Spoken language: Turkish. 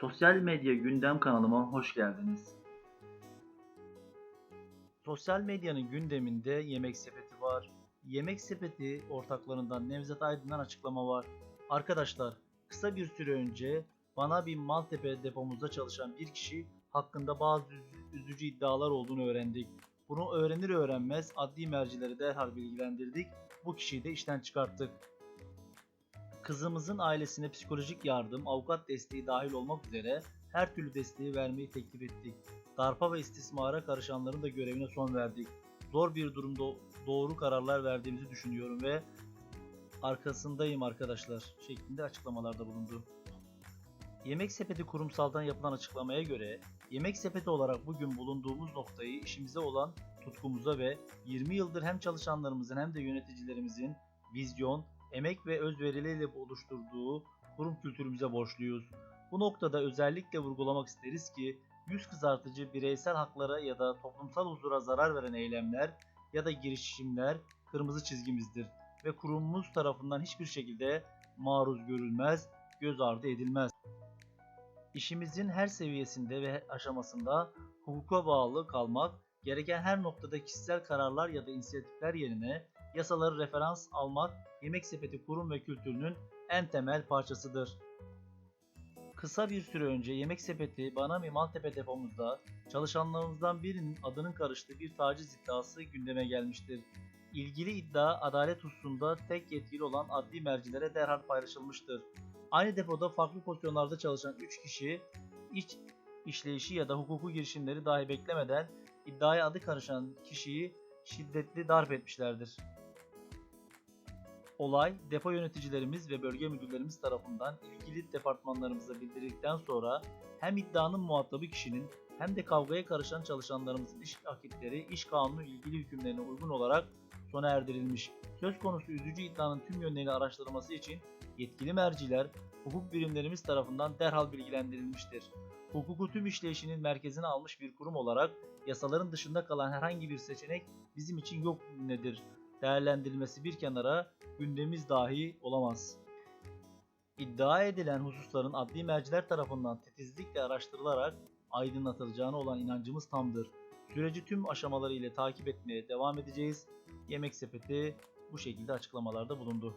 Sosyal medya gündem kanalıma hoş geldiniz. Sosyal medyanın gündeminde Yemek Sepeti var. Yemek Sepeti ortaklarından Nevzat Aydın'dan açıklama var. Arkadaşlar kısa bir süre önce bana bir Maltepe depomuzda çalışan bir kişi hakkında bazı üz- üzücü iddialar olduğunu öğrendik. Bunu öğrenir öğrenmez adli mercileri derhal bilgilendirdik. Bu kişiyi de işten çıkarttık. Kızımızın ailesine psikolojik yardım, avukat desteği dahil olmak üzere her türlü desteği vermeyi teklif ettik. Darpa ve istismara karışanların da görevine son verdik. Zor bir durumda doğru kararlar verdiğimizi düşünüyorum ve arkasındayım arkadaşlar şeklinde açıklamalarda bulundu. Yemek Sepeti kurumsaldan yapılan açıklamaya göre Yemek Sepeti olarak bugün bulunduğumuz noktayı işimize olan tutkumuza ve 20 yıldır hem çalışanlarımızın hem de yöneticilerimizin vizyon, emek ve özverileriyle oluşturduğu kurum kültürümüze borçluyuz. Bu noktada özellikle vurgulamak isteriz ki yüz kızartıcı bireysel haklara ya da toplumsal huzura zarar veren eylemler ya da girişimler kırmızı çizgimizdir ve kurumumuz tarafından hiçbir şekilde maruz görülmez, göz ardı edilmez. İşimizin her seviyesinde ve aşamasında hukuka bağlı kalmak, gereken her noktada kişisel kararlar ya da inisiyatifler yerine yasaları referans almak Yemek Sepeti kurum ve kültürünün en temel parçasıdır. Kısa bir süre önce Yemek Sepeti Banami Maltepe depomuzda çalışanlarımızdan birinin adının karıştığı bir taciz iddiası gündeme gelmiştir. İlgili iddia adalet hususunda tek yetkili olan adli mercilere derhal paylaşılmıştır. Aynı depoda farklı pozisyonlarda çalışan 3 kişi iç işleyişi ya da hukuku girişimleri dahi beklemeden iddiaya adı karışan kişiyi şiddetli darp etmişlerdir. Olay depo yöneticilerimiz ve bölge müdürlerimiz tarafından ilgili departmanlarımıza bildirildikten sonra hem iddianın muhatabı kişinin hem de kavgaya karışan çalışanlarımızın iş akitleri iş kanunu ilgili hükümlerine uygun olarak sona erdirilmiş. Söz konusu üzücü iddianın tüm yönlerini araştırılması için yetkili merciler hukuk birimlerimiz tarafından derhal bilgilendirilmiştir. Hukuku tüm işleyişinin merkezine almış bir kurum olarak yasaların dışında kalan herhangi bir seçenek bizim için yok nedir? Değerlendirilmesi bir kenara gündemimiz dahi olamaz. İddia edilen hususların adli merciler tarafından titizlikle araştırılarak aydınlatılacağına olan inancımız tamdır. Süreci tüm aşamaları ile takip etmeye devam edeceğiz. Yemek Sepeti bu şekilde açıklamalarda bulundu.